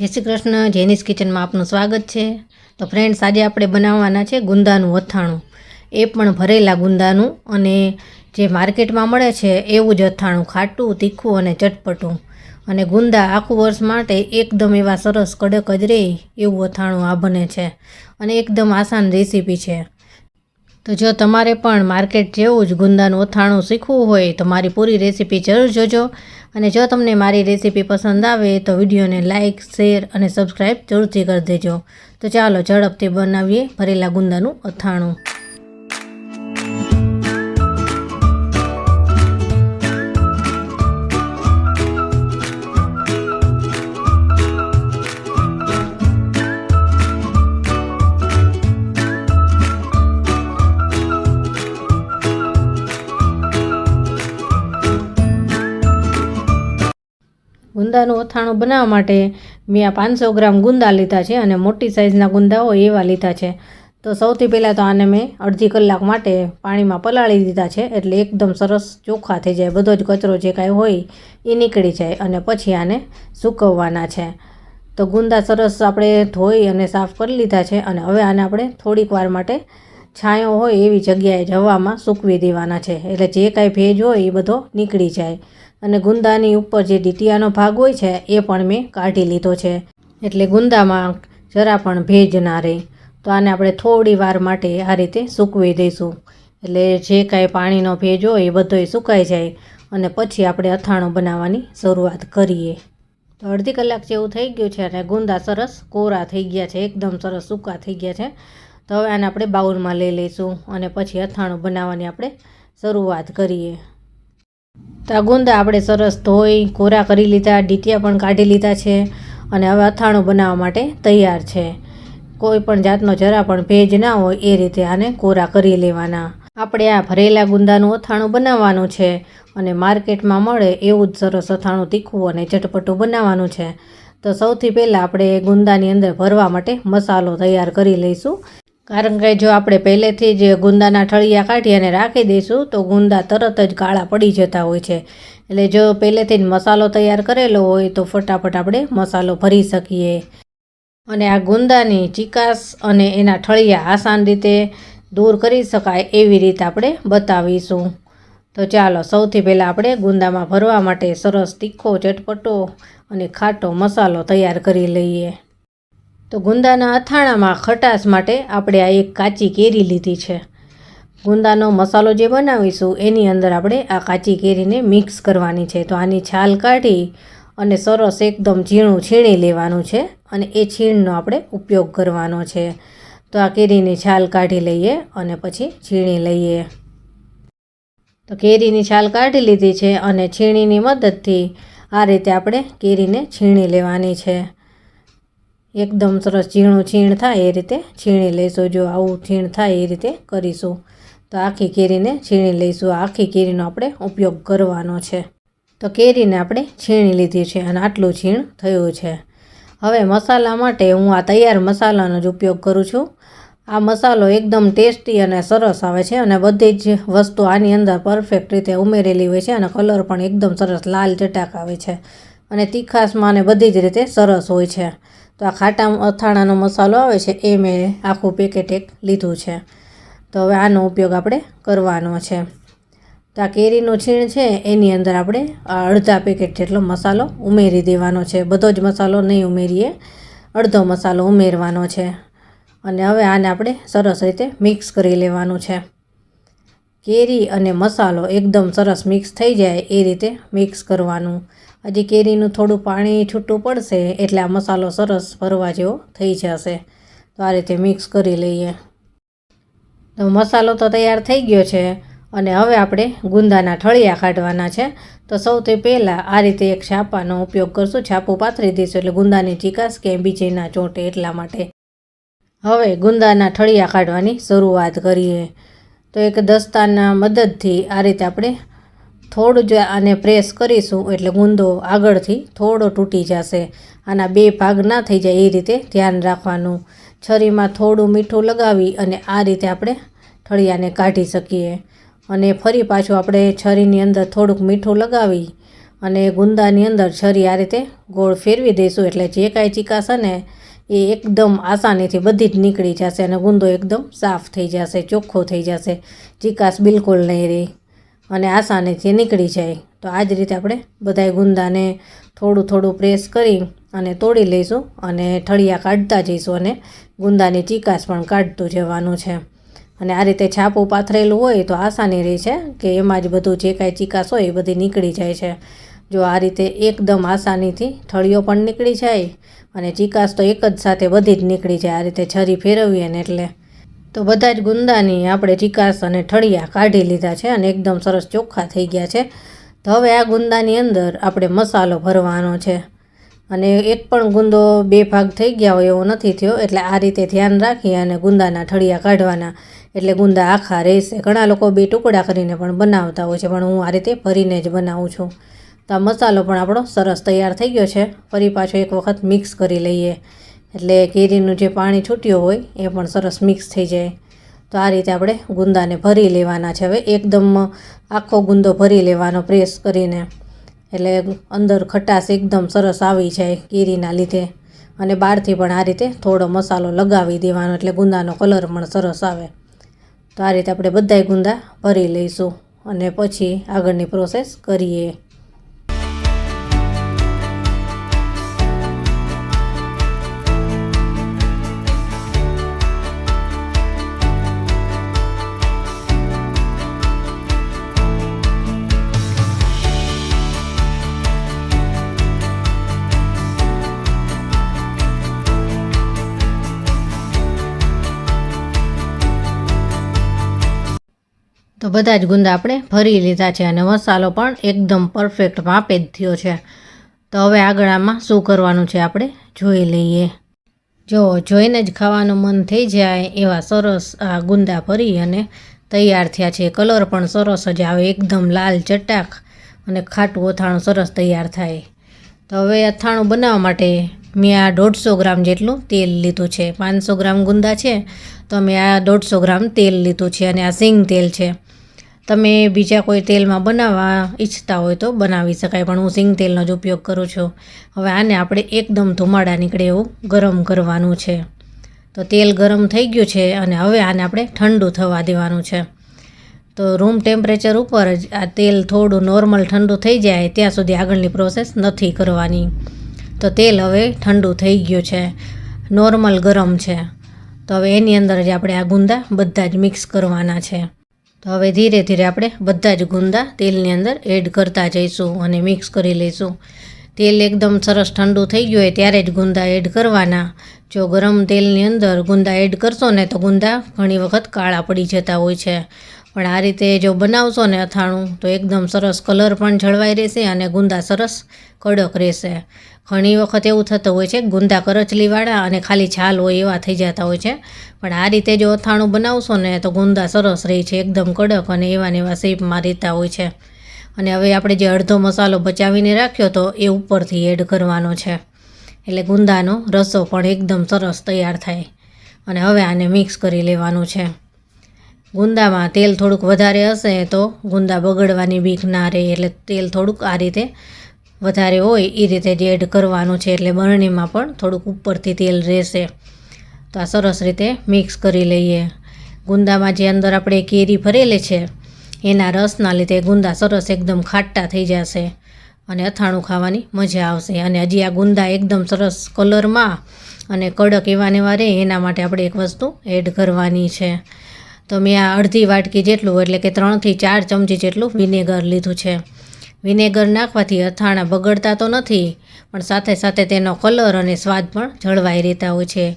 જય શ્રી કૃષ્ણ, જેનિસ કિચનમાં આપનું સ્વાગત છે. તો ફ્રેન્ડ્સ આજે આપણે બનાવવાના છે ગુંદાનું અથાણું. એ પણ ભરેલા ગુંદાનું અને જે માર્કેટમાં મળે છે, એવું જ અથાણું ખાટું, તીખું અને ચટપટું. અને ગુંદા આખું વર્ષ માટે એકદમ એવા સરસ કડક જ રહે એવું અથાણું આ બને છે. અને એકદમ આસાન રેસીપી છે. તો જો તમારે પણ માર્કેટ જેવું જ ગુંદાનું અથાણું શીખવું હોય તો મારી પૂરી રેસીપી જરૂર જોજો. અને જો તમને મારી રેસીપી પસંદ આવે તો વિડીયોને લાઇક શેર અને સબસ્ક્રાઈબ જરૂરથી કરી દેજો. તો ચાલો ઝડપથી બનાવીએ ભરેલા ગુંદાનું અથાણું. ગુંદાનું અથાણું બનાવવા માટે મેં આ પાંચસો ગ્રામ ગુંદા લીધા છે અને મોટી સાઇઝના ગુંદા હોય એવા લીધા છે. તો સૌથી પહેલાં તો આને મેં અડધી કલાક માટે પાણીમાં પલાળી દીધા છે એટલે એકદમ સરસ ચોખ્ખા થઈ જાય. બધો જ કચરો જે કાંઈ હોય એ નીકળી જાય અને પછી આને સૂકવવાના છે. તો ગુંદા સરસ આપણે ધોઈ અને સાફ કરી લીધા છે અને હવે આને આપણે થોડીક વાર માટે છાંયો હોય એવી જગ્યાએ જવામાં સૂકવી દેવાના છે. એટલે જે કાંઈ ભેજ હોય એ બધો નીકળી જાય. અને ગુંદાની ઉપર જે ડીટીયાનો ભાગ હોય છે, એ પણ મેં કાઢી લીધો છે. એટલે ગુંદામાં જરા પણ ભેજ ના રહે. તો આને આપણે થોડી વાર માટે આ રીતે સૂકવી દઈશું. એટલે જે કાંઈ પાણીનો ભેજ હોય એ બધોય સુકાઈ જાય અને પછી આપણે અથાણું બનાવવાની શરૂઆત કરીએ. તો અડધી કલાક જેવું થઈ ગયું છે અને ગુંદા સરસ કોરા થઈ ગયા છે, એકદમ સરસ સૂકા થઈ ગયા છે. તો હવે આને આપણે બાઉલમાં લઈ લઈશું અને પછી અથાણું બનાવવાની આપણે શરૂઆત કરીએ. તો આ ગુંદા આપણે સરસ ધોઈ, કોરા કરી લીધા ડીટિયા પણ કાઢી લીધા છે અને હવે અથાણું બનાવવા માટે તૈયાર છે. કોઈ પણ જાતનો જરા પણ ભેજ ના હોય એ રીતે આને કોરા કરી લેવાના. આપણે આ ભરેલા ગુંદાનું અથાણું બનાવવાનું છે અને માર્કેટમાં મળે એવું જ સરસ અથાણું તીખું અને ચટપટું બનાવવાનું છે. તો સૌથી પહેલાં આપણે ગુંદાની અંદર ભરવા માટે મસાલો તૈયાર કરી લઈશું. કારણ કે જો આપણે પહેલેથી જ ગુંદાના ઠળિયા કાઢી અને રાખી દઈશું, તો ગુંદા તરત જ કાળા પડી જતા હોય છે. એટલે જો પહેલેથી જ મસાલો તૈયાર કરેલો હોય, તો ફટાફટ આપણે મસાલો ભરી શકીએ. અને આ ગુંદાની ચિકાસ અને એના ઠળિયા આસાન રીતે દૂર કરી શકાય એવી રીતે આપણે બતાવીશું. તો ચાલો, સૌથી પહેલાં આપણે ગુંદામાં ભરવા માટે સરસ તીખો ચટપટો અને ખાટો મસાલો તૈયાર કરી લઈએ. તો ગુંદાના અથાણામાં ખટાશ માટે આપણે આ એક કાચી કેરી લીધી છે. ગુંદાનો મસાલો જે બનાવીશું, એની અંદર આપણે આ કાચી કેરીને મિક્સ કરવાની છે. તો આની છાલ કાઢી અને સરસ એકદમ ઝીણું છીણી લેવાનું છે અને એ છીણનો આપણે ઉપયોગ કરવાનો છે. તો આ કેરીની છાલ કાઢી લઈએ અને પછી છીણી લઈએ. તો કેરીની છાલ કાઢી લીધી છે અને છીણીની મદદથી આ રીતે આપણે કેરીને છીણી લેવાની છે. એકદમ સરસ ઝીણું છીણ થાય એ રીતે. છીણી લઈશું જો આવું છીણ થાય એ રીતે કરીશું. તો આખી કેરીને છીણી લઈશું. આખી કેરીનો આપણે ઉપયોગ કરવાનો છે. તો કેરીને આપણે છીણી લીધી છે અને આટલું છીણ થયું છે. હવે મસાલા માટે હું આ તૈયાર મસાલાનો જ ઉપયોગ કરું છું. આ મસાલો એકદમ ટેસ્ટી અને સરસ આવે છે અને બધી જ વસ્તુ આની અંદર પરફેક્ટ રીતે ઉમેરેલી હોય છે અને કલર પણ એકદમ સરસ લાલ ચટાક આવે છે. અને તીખાસમાં અને બધી જ રીતે સરસ હોય છે. તો આ ખાટા અથાણાનો મસાલો આવે છે એ મેં આખું પેકેટ એક લીધું છે. તો હવે આનો ઉપયોગ આપણે કરવાનો છે. તો આ કેરીનું છીણ છે, એની અંદર આપણે અડધા પેકેટ જેટલો મસાલો ઉમેરી દેવાનો છે. બધો જ મસાલો નહીં ઉમેરીએ, અડધો મસાલો ઉમેરવાનો છે. અને હવે આને આપણે સરસ રીતે મિક્સ કરી લેવાનું છે. કેરી અને મસાલો એકદમ સરસ મિક્સ થઈ જાય એ રીતે મિક્સ કરવાનું. હજી કેરીનું થોડું પાણી છૂટું પડશે એટલે આ મસાલો સરસ ભરવા જેવો થઈ જશે. તો આ રીતે મિક્સ કરી લઈએ. તો મસાલો તો તૈયાર થઈ ગયો છે અને હવે આપણે ગુંદાના ઠળિયા કાઢવાના છે. તો સૌથી પહેલાં આ રીતે એક છાપાનો ઉપયોગ કરશું. છાપું પાથરી દઈશું એટલે ગુંદાની ચિકાસ કે બીજે ના ચોંટે એટલા માટે. હવે ગુંદાના ઠળિયા કાઢવાની શરૂઆત કરીએ. તો એક દસ્તાના મદદથી આ રીતે આપણે થોડું જ આને પ્રેસ કરીશું એટલે ગુંદો આગળથી થોડો તૂટી જશે. આના બે ભાગ ના થઈ જાય એ રીતે ધ્યાન રાખવાનું. છરીમાં થોડું મીઠું લગાવી અને આ રીતે આપણે ઠળિયાને કાઢી શકીએ. અને ફરી પાછું આપણે છરીની અંદર થોડુંક મીઠું લગાવી અને ગુંદાની અંદર છરી આ રીતે ગોળ ફેરવી દઈશું. એટલે જે કાંઈ ચીકાશે ને એ એકદમ આસાનીથી બધી જ નીકળી જશે અને ગુંદો એકદમ સાફ થઈ જશે, ચોખ્ખો થઈ જશે. ચીકાશ બિલકુલ નહીં રહી. અને આસાનીથી નીકળી જાય, તો આ જ રીતે આપણે બધાય ગુંદાને થોડું થોડું પ્રેસ કરી અને તોડી લઈશું અને ઠળિયા કાઢતા જઈશું અને ગુંદાની ચીકાશ પણ કાઢતું જવાનું છે. અને આ રીતે છાપું પાથરેલું હોય તો આસાની રહી છે કે એમાં જ બધું જે કાંઈ ચીકાશ હોય એ બધી નીકળી જાય છે. જો આ રીતે એકદમ આસાનીથી ઠળિયો પણ નીકળી જાય અને ચીકાશ તો એક જ સાથે બધી જ નીકળી જાય, આ રીતે છરી ફેરવીએ ને એટલે. તો બધા જ ગુંદાની આપણે ચિકાસ અને ઠળિયા કાઢી લીધા છે અને એકદમ સરસ ચોખ્ખા થઈ ગયા છે. તો હવે આ ગુંદાની અંદર આપણે મસાલો ભરવાનો છે. અને એક પણ ગુંદો બે ભાગ થઈ ગયા હોય એવો નથી થયો, એટલે આ રીતે ધ્યાન રાખી અને ગુંદાના ઠળિયા કાઢવાના. એટલે ગુંદા આખા રહેશે. ઘણા લોકો બે ટુકડા કરીને પણ બનાવતા હોય છે, પણ હું આ રીતે ભરીને જ બનાવું છું. તો આ મસાલો પણ આપણો સરસ તૈયાર થઈ ગયો છે. ફરી પાછો એક વખત મિક્સ કરી લઈએ. એટલે કેરીનું જે પાણી છૂટ્યું હોય એ પણ સરસ મિક્સ થઈ જાય. તો આ રીતે આપણે ગુંદાને ભરી લેવાના છે. હવે એકદમ આખો ગુંદો ભરી લેવાનો પ્રેસ કરીને. એટલે અંદર ખટાશ એકદમ સરસ આવી જાય કેરીના લીધે. અને બહારથી પણ આ રીતે થોડો મસાલો લગાવી દેવાનો એટલે ગુંદાનો કલર પણ સરસ આવે. તો આ રીતે આપણે બધાય ગુંદા ભરી લઈશું અને પછી આગળની પ્રોસેસ કરીએ. બધા જ ગુંદા આપણે ભરી લીધા છે અને મસાલો પણ એકદમ પરફેક્ટ માપે જ થયો છે. તો હવે આગળ આમાં શું કરવાનું છે આપણે જોઈ લઈએ. જો જોઈને જ ખાવાનું મન થઈ જાય એવા સરસ આ ગુંદા ભરી અને તૈયાર થયા છે. કલર પણ સરસ જ આવે, એકદમ લાલ ચટાક અને ખાટું અથાણું સરસ તૈયાર થાય. તો હવે અથાણું બનાવવા માટે મેં આ દોઢસો ગ્રામ જેટલું તેલ લીધું છે. પાંચસો ગ્રામ ગુંદા છે, તો મેં આ દોઢસો ગ્રામ તેલ લીધું છે અને આ સિંગ તેલ છે. તમે બીજા કોઈ તેલમાં બનાવવા ઈચ્છતા હોય તો બનાવી શકાય, પણ હું સિંગ તેલનો જ ઉપયોગ કરું છું. હવે આને આપણે એકદમ ધુમાડા નીકળે એવું ગરમ કરવાનું છે. તો તેલ ગરમ થઈ ગયું છે અને હવે આને આપણે ઠંડુ થવા દેવાનું છે. તો રૂમ ટેમ્પરેચર ઉપર જ આ તેલ થોડું નોર્મલ ઠંડુ થઈ જાય ત્યાં સુધી આગળની પ્રોસેસ નથી કરવાની. તો તેલ હવે ઠંડુ થઈ ગયું છે. નોર્મલ ગરમ છે. તો હવે એની અંદર જ આપણે આ ગુંદા બધા જ મિક્સ કરવાના છે. તો હવે ધીરે ધીરે આપણે બધા જ ગુંદા તેલની અંદર એડ કરતા જઈશું અને મિક્સ કરી લઈશું. તેલ એકદમ સરસ ઠંડુ થઈ ગયું હોય ત્યારે જ ગુંદા એડ કરવાના. જો ગરમ તેલની અંદર ગુંદા એડ કરશો ને તો ગુંદા ઘણી વખત કાળા પડી જતા હોય છે. પણ આ રીતે જો બનાવશો ને અથાણું તો એકદમ સરસ કલર પણ જળવાઈ રહેશે અને ગુંદા સરસ કડક રહેશે. ઘણી વખત એવું થતું હોય છે, ગુંદા કરચલીવાળા અને ખાલી છાલ હોય એવા થઈ જતા હોય છે. પણ આ રીતે જો અથાણું બનાવશો ને તો ગુંદા સરસ રહે છે, એકદમ કડક અને એવા ને એવા શેપમાં રહેતા હોય છે. અને હવે આપણે જે અડધો મસાલો બચાવીને રાખ્યો તો એ ઉપરથી એડ કરવાનો છે. એટલે ગુંદાનો રસો પણ એકદમ સરસ તૈયાર થાય. અને હવે આને મિક્સ કરી લેવાનું છે. ગુંદામાં તેલ થોડુંક વધારે હશે તો ગુંદા બગડવાની બીક ના રહે, એટલે તેલ થોડુંક આ રીતે વધારે હોય એ રીતે જ એડ કરવાનું છે એટલે બરણીમાં પણ થોડુંક ઉપરથી તેલ રહેશે. તો આ સરસ રીતે મિક્સ કરી લઈએ. ગુંદામાં જે અંદર આપણે કેરી ભરેલી છે, એના રસના લીધે ગુંદા સરસ એકદમ ખાટા થઈ જશે અને અથાણું ખાવાની મજા આવશે. અને હજી આ ગુંદા એકદમ સરસ કલરમાં અને કડક એવા ને રહે, એના માટે આપણે એક વસ્તુ એડ કરવાની છે. તો મેં આ અડધી વાટકી જેટલું, એટલે કે ત્રણથી ચાર ચમચી જેટલું વિનેગર લીધું છે. વિનેગર નાખવાથી અથાણાં બગડતા તો નથી, પણ સાથે સાથે તેનો કલર અને સ્વાદ પણ જળવાઈ રહેતા હોય છે.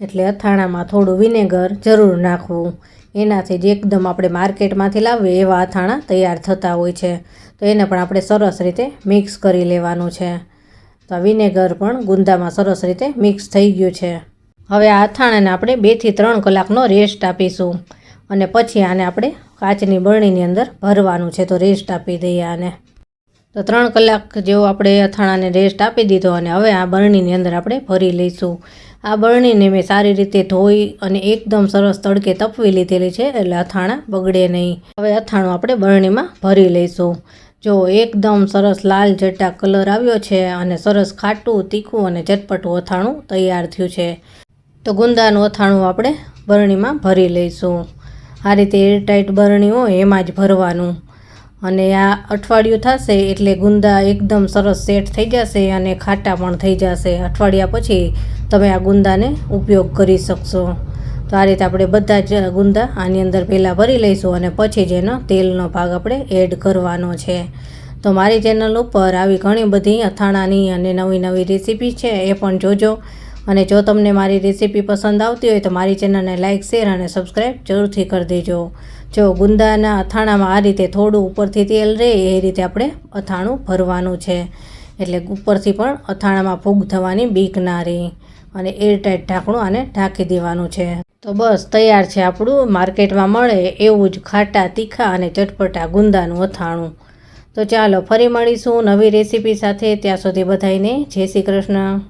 એટલે અથાણામાં થોડું વિનેગર જરૂર નાખવું. એનાથી જ એકદમ આપણે માર્કેટમાંથી લાવીએ એવા અથાણાં તૈયાર થતા હોય છે. તો એને પણ આપણે સરસ રીતે મિક્સ કરી લેવાનું છે. તો આ વિનેગર પણ ગુંદામાં સરસ રીતે મિક્સ થઈ ગયું છે. હવે આ અથાણાને આપણે બેથી ત્રણ કલાકનો રેસ્ટ આપીશું. અને પછી આને આપણે કાચની બરણીની અંદર ભરવાનું છે. તો રેસ્ટ આપી દઈએ આને. તો ત્રણ કલાક જેવો આપણે અથાણાને રેસ્ટ આપી દીધો અને હવે આ બરણીની અંદર આપણે ભરી લઈશું. આ બરણીને મેં સારી રીતે ધોઈ અને એકદમ સરસ તડકે તપવી લીધેલી છે એટલે અથાણા બગડે નહીં. હવે અથાણું આપણે બરણીમાં ભરી લઈશું. જો એકદમ સરસ લાલ જટા કલર આવ્યો છે અને સરસ ખાટું, તીખું અને ચટપટું અથાણું તૈયાર થયું છે. તો ગુંદાનું અથાણું આપણે બરણીમાં ભરી લઈશું. આ રીતે એરટાઈટ બરણી હોય એમાં જ ભરવાનું. અને આ અઠવાડિયું થશે એટલે ગુંદા એકદમ સરસ સેટ થઈ જશે અને ખાટા પણ થઈ જશે. અઠવાડિયા પછી તમે આ ગુંદાને ઉપયોગ કરી શકશો. તો આ રીતે આપણે બધા જ ગુંદા આની અંદર પહેલાં ભરી લઈશું અને પછી જ એનો તેલનો ભાગ આપણે એડ કરવાનો છે. તો મારી ચેનલ ઉપર આવી ઘણી બધી અથાણાની અને નવી નવી રેસીપી છે એ પણ જોજો. અને જો તમને મારી રેસીપી પસંદ આવતી હોય તો મારી ચેનલને લાઇક શેર અને સબસ્ક્રાઈબ જરૂરથી કરી દેજો. જો ગુંદાના અથાણામાં આ રીતે થોડું ઉપરથી તેલ રહે એ રીતે આપણે અથાણું ભરવાનું છે. એટલે ઉપરથી પણ અથાણામાં ફૂગ થવાની બીક ના રહે અને એરટાઈટ ઢાંકણું આને ઢાંકી દેવાનું છે. તો બસ તૈયાર છે આપણું. માર્કેટમાં મળે એવું જ ખાટા, તીખા અને ચટપટા ગુંદાનું અથાણું. તો ચાલો ફરી મળીશું નવી રેસીપી સાથે. ત્યાં સુધી બધાઈને જય શ્રી કૃષ્ણ.